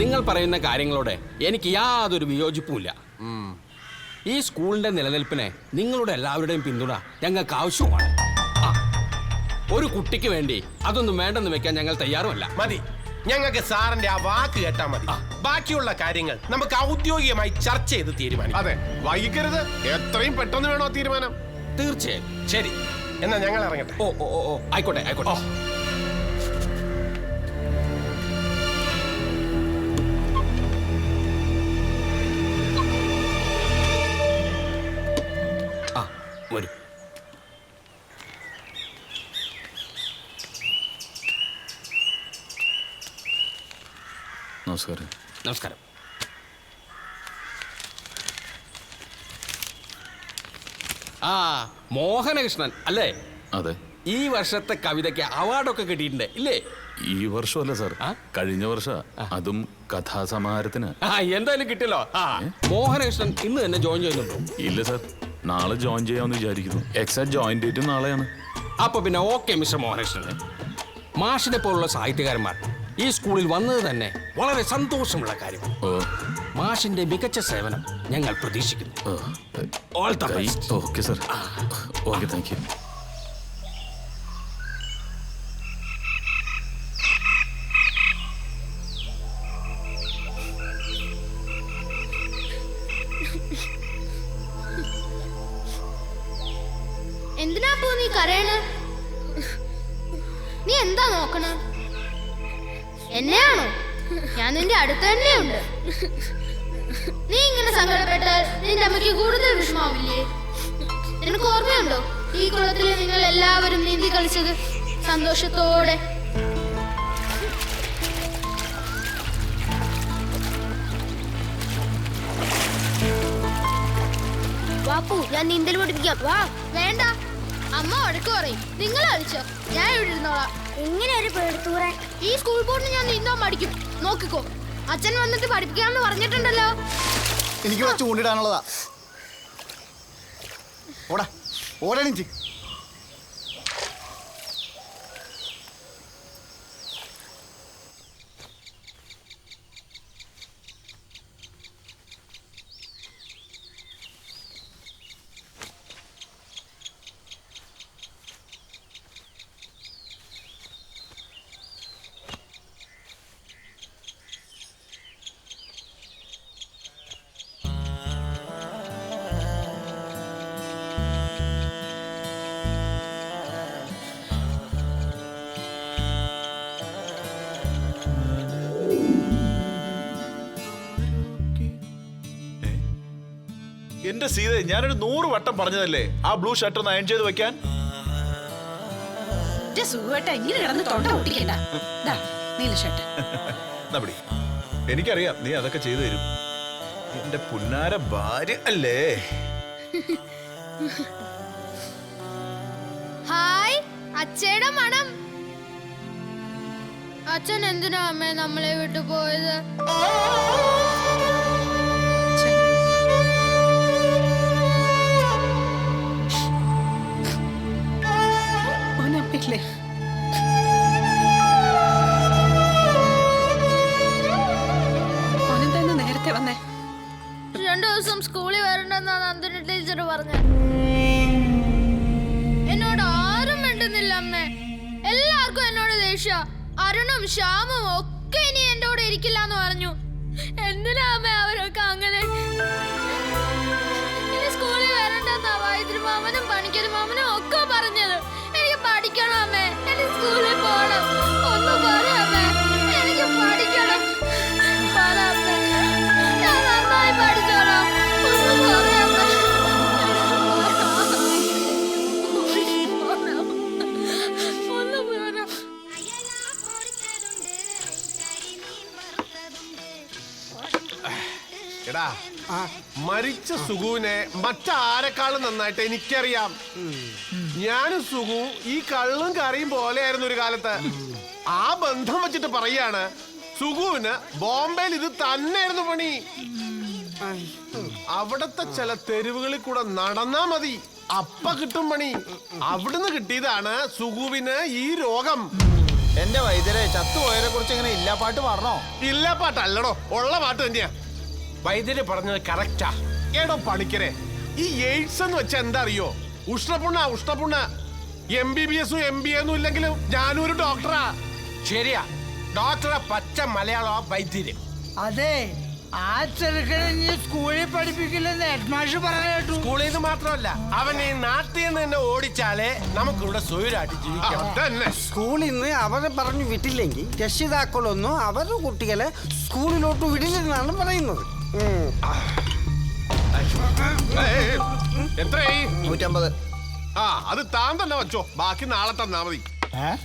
നിങ്ങൾ പറയുന്ന കാര്യങ്ങളോട് എനിക്ക് യാതൊരു വിയോജിപ്പുമില്ല. ഈ സ്കൂളിന്റെ നിലനിൽപ്പിനെ നിങ്ങളുടെ എല്ലാവരുടെയും പിന്തുണ ഞങ്ങൾക്ക് ആവശ്യവുമാണ് ഒരു കുട്ടിക്ക് വേണ്ടി അതൊന്നും വേണ്ടെന്ന് വെക്കാൻ ഞങ്ങൾ തയ്യാറുമല്ല. മതി. ഞങ്ങൾക്ക് സാറിന്റെ ആ വാക്ക് കേട്ടാ മതി. ബാക്കിയുള്ള കാര്യങ്ങൾ നമുക്ക് ഔദ്യോഗികമായി ചർച്ച ചെയ്ത് തീരുമാനിക്കാം. അതെ. വൈകരുത് എത്രയും പെട്ടെന്ന് വേണോ തീരുമാനം. തീർച്ചയായും. ശരി. എന്നാ ഞങ്ങൾ ഇറങ്ങട്ടെ. ഓ ഓ ഓ, ഓ. ആയിക്കോട്ടെ ആയിക്കോട്ടെ. വരൂ. നമസ്കാരം. നമസ്കാരം. ആ മോഹനകൃഷ്ണൻ അല്ലേ? അതെ. ഈ വർഷത്തെ കവിതയ്ക്ക് അവാർഡൊക്കെ കിട്ടിയിട്ടുണ്ട് ഇല്ലേ? ഈ വർഷമല്ല സാർ. കഴിഞ്ഞ വർഷ. അതും കഥാസമാഹാരത്തിന്. എന്തായാലും കിട്ടിയല്ലോ. മോഹനകൃഷ്ണൻ ഇന്ന് തന്നെ ജോയിൻ ചെയ്യുന്നുണ്ടോ? ഇല്ല സാർ. നാളെ ജോയിൻ ചെയ്യാമെന്ന് വിചാരിക്കുന്നു. എക്സാക്ട് ജോയിൻ ഡേറ്റ് നാളെയാണ്. അപ്പൊ പിന്നെ ഓക്കെ മിസ്റ്റർ മോഹനകൃഷ്ണൻ. മാഷിനെ പോലുള്ള സാഹിത്യകാരന്മാർ ഈ സ്കൂളിൽ വന്നത് തന്നെ വളരെ സന്തോഷമുള്ള കാര്യമാണ്. മാഷിന്റെ മികച്ച സേവനം ഞങ്ങൾ പ്രതീക്ഷിക്കുന്നു. All the best okay sir okay thank you എന്തിനാ പോ നീ കരയണ? നീ എന്താ നോക്കണ? എന്നെയാണോ? ഞാൻ നിന്റെ അടുത്ത് തന്നെയുണ്ട്. നീ ഇങ്ങനെ സങ്കടപ്പെട്ടാൽ നിന്റെ അമ്മയ്ക്ക് കൂടുതൽ വിഷമാവില്ലേ നിനക്ക് ഓർമ്മയുണ്ടോ? ഈ കുളത്തിൽ നിങ്ങൾ എല്ലാവരും നീന്തി കളിച്ചത് സന്തോഷത്തോടെ. വാപ്പു ഞാൻ നീന്തൽ പഠിപ്പിക്കാം. വാ വേണ്ട. അമ്മ വഴക്ക് പറയും. നിങ്ങൾ കളിച്ചോ. ഞാൻ ഇവിടെ ഇരുന്നോളാം. എങ്ങനെ ഒരു പേടുത്തൂറാൻ. ഈ സ്കൂൾ ബോർഡിന് ഞാൻ നീന്താൻ പഠിക്കും നോക്കിക്കോ. അച്ഛൻ വന്നിട്ട് പഠിപ്പിക്കാമെന്ന് പറഞ്ഞിട്ടുണ്ടല്ലോ. എനിക്ക് ചൂണ്ടിടാനുള്ളതാ ഓടാ. ഓടണിച്ച് എന്റെ സീത ഞാനൊരു നൂറ് വട്ടം പറഞ്ഞതല്ലേ? ആ ബ്ലൂ ഷർട്ട് ഒന്ന് അയൺ ചെയ്ത് വെക്കാൻ? ഇങ്ങനെ കിടന്ന് തൊണ്ട നീല ഷർട്ട്. എനിക്കറിയാം നീ അതൊക്കെ ചെയ്തു തരും. എന്റെ പുന്നാര ഭാര്യ അല്ലേ? ഹായ് അച്ഛയുടെ മണം. അച്ഛൻ എന്തിനാ അമ്മേ നമ്മളെ വിട്ടു പോയത്? ദിവസം സ്കൂളിൽ വരണ്ടെന്നാ അന്തുന ടീച്ചർ പറഞ്ഞ. എന്നോട് ആരും മിണ്ടുന്നില്ല അമ്മേ. എല്ലാവർക്കും എന്നോട് ദേഷ്യ. അരുണും ശ്യാമും ഒക്കെ ഇനി എന്റെ കൂടെ ഇരിക്കില്ല എന്ന് പറഞ്ഞു. എന്തിനാ അമ്മേ അവരൊക്കെ അങ്ങനെ? ഇനി സ്കൂളിൽ വരണ്ടെന്നാ വൈദ്യുതി മാമനും ഒക്കെ പറഞ്ഞത്. എനിക്ക് പഠിക്കണം അമ്മേ. എന്റെ സ്കൂളിൽ എടാ മരിച്ച സുഖുവിനെ മറ്റാരെക്കാളും നന്നായിട്ട് എനിക്കറിയാം. ഞാനും സുഖു ഈ കള്ളും കറിയും പോലെയായിരുന്നു ഒരു കാലത്ത്. ആ ബന്ധം വെച്ചിട്ട് പറയാണ് സുഖുവിന് ബോംബെയിൽ ഇത് തന്നെയായിരുന്നു പണി. അവിടത്തെ ചില തെരുവുകളിൽ കൂടെ നടന്നാ മതി. അപ്പ കിട്ടും പണി. അവിടുന്ന് കിട്ടിയതാണ് സുഖുവിന് ഈ രോഗം. എന്റെ വൈദ്യരെ ചത്തുപോയതിനെ കുറിച്ച് ഇങ്ങനെ ഇല്ലാപ്പാട്ട് പറഞ്ഞോ ഇല്ല പാട്ടല്ലടോ ഉള്ള പാട്ട് തന്നെയാ. വൈദ്യര് പറഞ്ഞത് കറക്റ്റാ ഏടോ പണിക്കരെ ഈ എയ്ഡ്സ് എന്ന് വെച്ചാൽ എന്താ അറിയോ ഉഷ്ണപുണ്ണ. ഉഷ്ണപുണ്ണ എം ബി ബി എസും എം ബി എന്നും ഇല്ലെങ്കിലും ഞാനും ഒരു ഡോക്ടറാ ശരിയാ. ഡോക്ടറെ പച്ച മലയാളം വൈദ്യര്. അതെ ആ ചെറുക്കനെ സ്കൂളിൽ പഠിപ്പിക്കില്ലെന്ന് ഹെഡ്മാഷ് പറഞ്ഞു കേട്ടു. സ്കൂളിൽ നിന്ന് മാത്രമല്ല അവൻ ഈ നാട്ടിൽ നിന്ന് തന്നെ ഓടിച്ചാലേ നമുക്കിവിടെ സ്വൈരായിട്ട് ജീവിക്കാം. സ്കൂളിൽ നിന്ന് അവരെ പറഞ്ഞു വിട്ടില്ലെങ്കിൽ രക്ഷിതാക്കളൊന്നും അവരുടെ കുട്ടികളെ സ്കൂളിലോട്ട് വിടില്ലെന്നാണ് പറയുന്നത്. എത്രയായി? നൂറ്റമ്പത്. ആ അത് താൻ തന്നെ വെച്ചോ. ബാക്കി നാളെ തന്നാ മതി. ഏ?